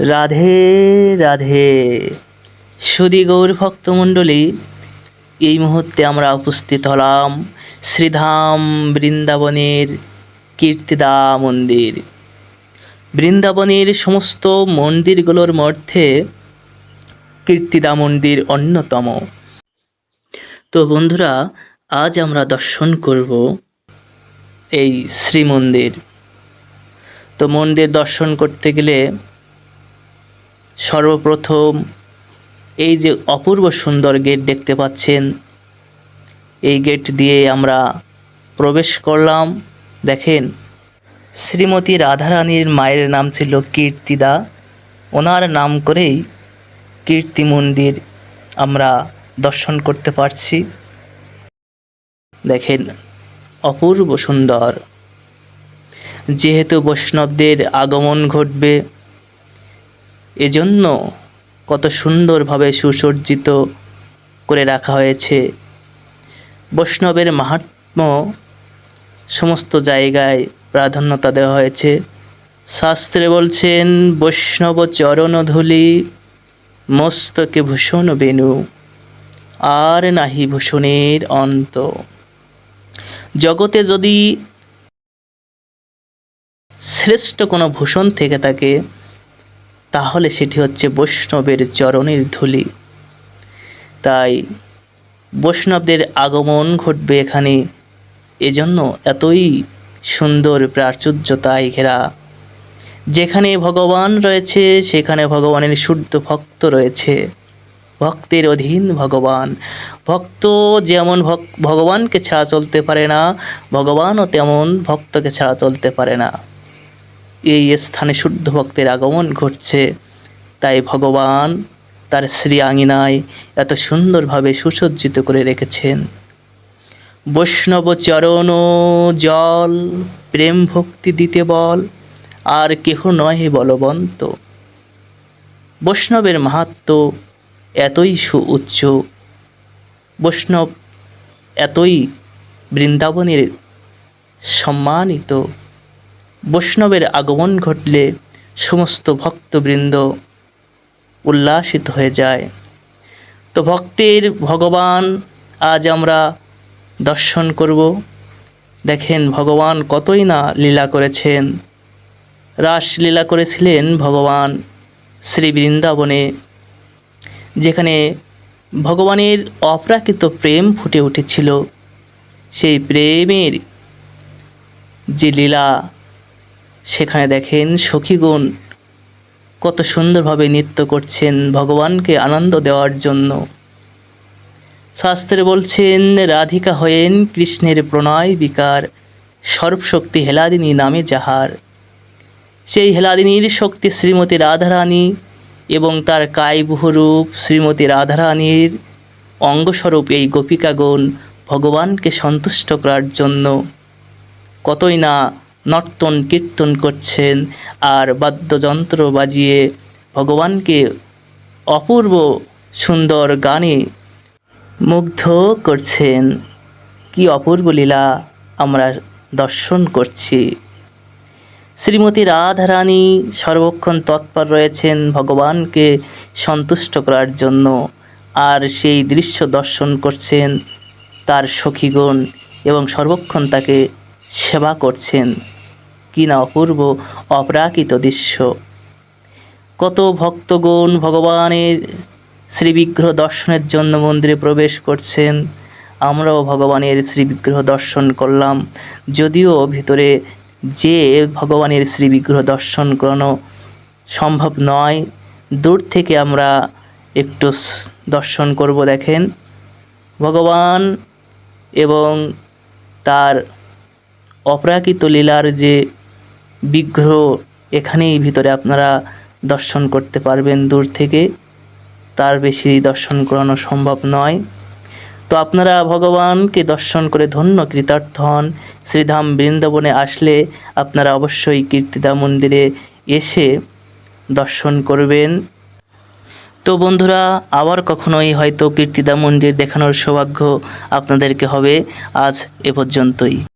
রাধে রাধে। সুদী গৌর ভক্তমণ্ডলী, এই মুহূর্তে আমরা উপস্থিত হলাম শ্রীধাম বৃন্দাবনের কীর্তিদা মন্দির। বৃন্দাবনের সমস্ত মন্দিরগুলোর মধ্যে কীর্তিদা মন্দির অন্যতম। তো বন্ধুরা, আজ আমরা দর্শন করব এই শ্রীমন্দির। তো মন্দির দর্শন করতে গেলে সর্বপ্রথম এই যে অপূর্ব সুন্দর গেট দেখতে পাচ্ছেন, এই গেট দিয়ে আমরা প্রবেশ করলাম। দেখেন, শ্রীমতী রাধারানীর মায়ের নাম ছিল কীর্তিদা। ওনার নাম করেই কীর্তি মন্দির আমরা দর্শন করতে পারছি। দেখেন, অপূর্ব সুন্দর। যেহেতু বৈষ্ণবদের আগমন ঘটবে এজন্য কত সুন্দরভাবে সুসজ্জিত করে রাখা হয়েছে। বৈষ্ণবের মাহাত্ম্য সমস্ত জায়গায় প্রাধান্যতা দেওয়া হয়েছে। শাস্ত্রে বলছেন, বৈষ্ণব চরণ ধুলি, মস্তকে ভূষণ বেনু আর নাহি ভূষণের অন্ত। জগতে যদি শ্রেষ্ঠ কোনো ভূষণ থেকে থাকে তাহলে সেটি হচ্ছে বৈষ্ণবের চরণের ধুলি। তাই বৈষ্ণবদের আগমন ঘটবে এখানে। এজন্য এতই সুন্দর প্রাচুর্যতায় ঘেরা। যেখানে ভগবান রয়েছে, সেখানে ভগবানের শুদ্ধ ভক্ত রয়েছে। ভক্তের অধীন ভগবান। ভক্ত যেমন ভগবানকে ছাড়া চলতে পারে না, ভগবানও তেমন ভক্তকে ছাড়া চলতে পারে না। এই স্থানে শুদ্ধ ভক্তের আগমন ঘটছে। তাই ভগবান তার শ্রী আঙিনায় এত সুন্দরভাবে সুসজ্জিত করে রেখেছেন। বৈষ্ণব চরণ জল, প্রেম ভক্তি দিতে বল, আর কেহ নয় বলবন্ত। বৈষ্ণবের মাহাত্ম এতই সুউচ্চ। বৈষ্ণব এতই বৃন্দাবনের সম্মানিত। বৈষ্ণবের আগমন ঘটলে সমস্ত ভক্তবৃন্দ উল্লাসিত হয়ে যায়। তো ভক্তের ভগবান, আজ আমরা দর্শন করব। দেখেন ভগবান কতই না লীলা করেছেন। রাসলীলা করেছিলেন ভগবান শ্রী বৃন্দাবনে, যেখানে ভগবানের অপ্রাকৃত প্রেম ফুটে উঠেছিল। সেই প্রেমের যে লীলা সেখানে দেখেন সখীগণ কত সুন্দরভাবে নৃত্য করছেন ভগবানকে আনন্দ দেওয়ার জন্য। শাস্ত্রে বলছেন, রাধিকা হয়েন কৃষ্ণের প্রণয় বিকার, সর্বশক্তি হেলাদিনী নামে যাহার। সেই হেলাদিনীর শক্তি শ্রীমতী রাধারানী এবং তার কায়বুহরূপ শ্রীমতী রাধারানীর অঙ্গস্বরূপ এই গোপিকাগণ ভগবানকে সন্তুষ্ট করার জন্য। কতই না নর্তন কীর্তন করছেন আর বাদ্যযন্ত্র বাজিয়ে ভগবানকে অপূর্ব সুন্দর গানে মুগ্ধ করছেন। কি অপূর্ব লীলা আমরা দর্শন করছি। শ্রীমতী রাধারানী সর্বক্ষণ তৎপর রয়েছেন ভগবানকে সন্তুষ্ট করার জন্য আর সেই দৃশ্য দর্শন করছেন তার সখীগণ এবং সর্বক্ষণ তাকে সেবা করছেন। কি না অপূর্ব, অপ্রাকৃত দৃশ্য। কত ভক্তগণ ভগবানের শ্রীবিগ্রহ দর্শনের জন্য মন্দিরে প্রবেশ করছেন। আমরাও ভগবানের শ্রীবিগ্রহ দর্শন করলাম। যদিও ভিতরে যে ভগবানের শ্রীবিগ্রহ দর্শন করানো সম্ভব নয়, দূর থেকে আমরা একটু দর্শন করব দেখেন। ভগবান এবং তার অপ্রাকৃত লীলার যে বিগ্রহ এখানেই ভিতরে আপনারা দর্শন করতে পারবেন দূর থেকে। তার বেশি দর্শন করানো সম্ভব নয়। তো আপনারা ভগবানকে দর্শন করে ধন্য কৃতার্থ হন। শ্রীধাম বৃন্দাবনে আসলে আপনারা অবশ্যই কীর্তিদা মন্দিরে এসে দর্শন করবেন। তো বন্ধুরা, আবার কখনোই হয়তো কীর্তিদা মন্দির দেখানোর সৌভাগ্য আপনাদেরকে হবে। আজ এ পর্যন্তই।